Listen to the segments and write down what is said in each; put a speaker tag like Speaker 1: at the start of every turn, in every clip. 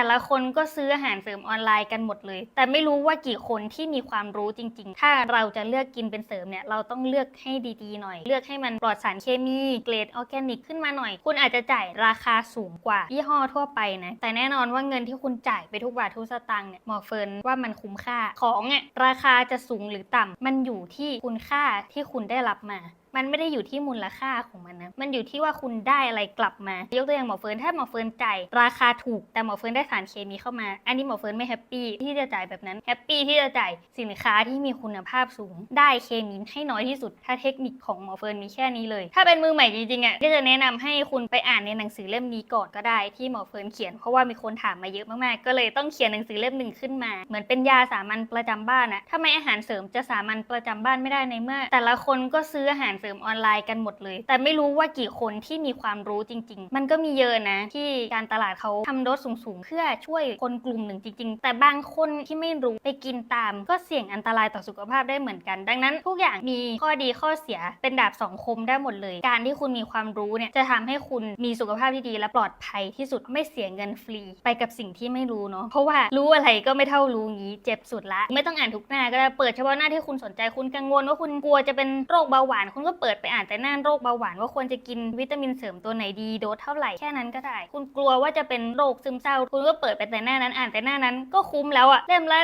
Speaker 1: แต่ละคนก็ซื้ออาหารเสริมออนไลน์กันหมดเลย แต่ไม่รู้ว่ากี่คนที่มีความรู้จริง ๆ ถ้าเราจะเลือกกินเป็นเสริมเนี่ยเราต้องเลือกให้ดีๆหน่อย เลือกให้มันปลอดสารเคมีเกรดออร์แกนิกขึ้นมาหน่อย คุณอาจจะจ่ายราคาสูงกว่ายี่ห้อทั่วไปนะแต่แน่นอนว่าเงินที่คุณจ่ายไปทุกบาททุกสตางค์เนี่ยหมอเฟิร์นว่ามันคุ้มค่าของเนี่ยราคาจะสูงหรือต่ำมันอยู่ที่คุณค่าที่คุณได้รับมา มันไม่ได้อยู่ที่มูลค่าของมันนะ มันอยู่ที่ว่าคุณได้อะไรกลับมา ยกตัวอย่างหมอเฟิร์น ถ้าหมอเฟิร์นจ่ายราคาถูก แต่หมอเฟิร์นได้สารเคมีเข้ามา อันนี้หมอเฟิร์นไม่แฮปปี้ที่จะจ่ายแบบนั้น แฮปปี้ที่จะจ่ายสินค้าที่มีคุณภาพสูง ได้เคมีให้น้อยที่สุด ถ้าเทคนิคของหมอเฟิร์นมีแค่นี้เลย ถ้าเป็นมือใหม่จริงๆอะ ก็จะแนะนำให้คุณไปอ่านในหนังสือเล่มนี้ก่อนก็ได้ที่หมอเฟิร์นเขียน เพราะว่ามีคนถามมาเยอะมากๆ ก็เลยต้องเขียนหนังสือเล่มหนึ่งขึ้นมา เหมือนเป็นยาสามัญประจำบ้านอะทำไมอาหารเสริมจะสามัญประจำบ้านไม่ได้ในเมื่อ แต่ละคนก็ซื้ออาหารเสริมออนไลน์กันหมดเลย แต่ไม่รู้ว่ากี่คนที่มีความรู้จริง ๆ มันก็มีเยอะนะ ที่การตลาดเขาทำลดสูงๆ เพื่อช่วยคนกลุ่มหนึ่งจริง ๆ แต่บางคนที่ไม่รู้ไปกินตาม ก็เสี่ยงอันตรายต่อสุขภาพได้เหมือนกัน ดังนั้น ทุกอย่างมีข้อดีข้อเสียเป็นดาบสองคมได้หมดเลย การที่คุณมีความรู้เนี่ยจะทำให้คุณมีสุขภาพที่ดีและปลอดภัยที่สุดไม่เสียเงินฟรี ไปกับสิ่งที่ไม่รู้เนาะเพราะว่ารู้อะไรก็ไม่เท่ารู้งี้เจ็บสุดละ ไม่ต้องอ่านทุกหน้าก็ได้เปิดเฉพาะหน้าที่คุณสนใจคุณกังวลว่าคุณกลัวจะเป็นโรคเบาหวานคุณก็เปิดไปอ่านแต่หน้าโรคเบาหวานว่าควรจะกินวิตามินเสริมตัวไหนดีโดสเท่าไหร่แค่นั้นก็ได้ คุณกลัวว่าจะเป็นโรคซึมเศร้า คุณก็เปิดไปแต่หน้านั้นอ่านแต่หน้านั้นก็คุ้มแล้วอะเล่มละ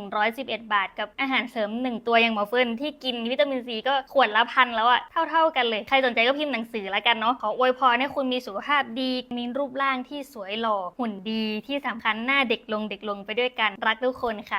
Speaker 1: 1,111 บาท กับอาหารเสริม 1 ตัวอย่างหมอเฟิร์นที่กินวิตามินซีก็ขวดละพันแล้วอะเท่า ๆกันเลยใครสนใจก็พิมพ์หนังสือแล้วกันเนาะขออวยพรให้คุณมีสุขภาพดี มีรูปร่างที่สวยหล่อหุ่นดีที่สำคัญหน้าเด็กลงเด็กลงไปด้วยกันรักทุกคนค่ะ